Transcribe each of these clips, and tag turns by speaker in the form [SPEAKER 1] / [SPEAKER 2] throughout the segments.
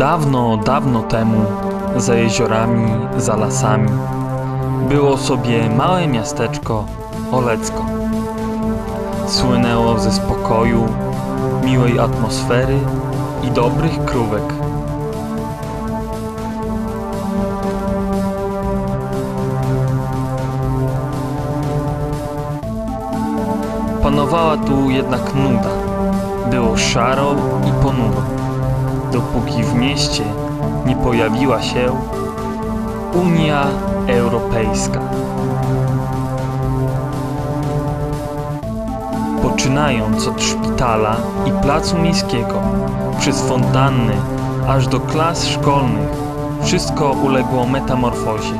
[SPEAKER 1] Dawno, dawno temu, za jeziorami, za lasami, było sobie małe miasteczko Olecko. Słynęło ze spokoju, miłej atmosfery i dobrych krówek. Panowała tu jednak nuda. Było szaro i ponuro, dopóki w mieście nie pojawiła się Unia Europejska. Poczynając od szpitala i placu miejskiego, przez fontanny, aż do klas szkolnych, wszystko uległo metamorfozie.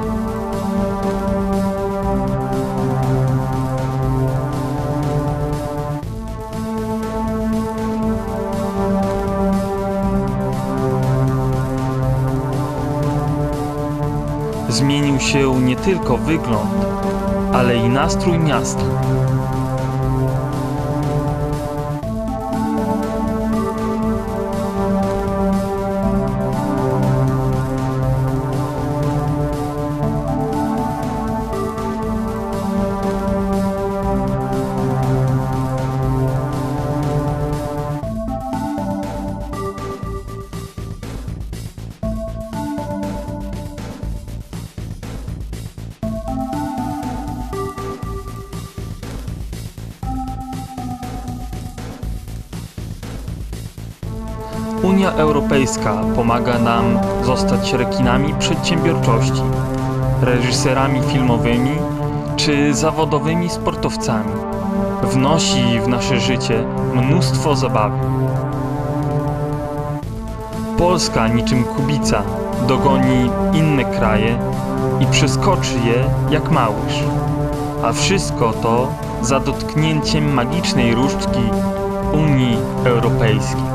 [SPEAKER 1] Zmienił się nie tylko wygląd, ale i nastrój miasta. Unia Europejska pomaga nam zostać rekinami przedsiębiorczości, reżyserami filmowymi czy zawodowymi sportowcami. Wnosi w nasze życie mnóstwo zabawy. Polska niczym kubica dogoni inne kraje i przeskoczy je jak małyż. A wszystko to za dotknięciem magicznej różdżki Unii Europejskiej.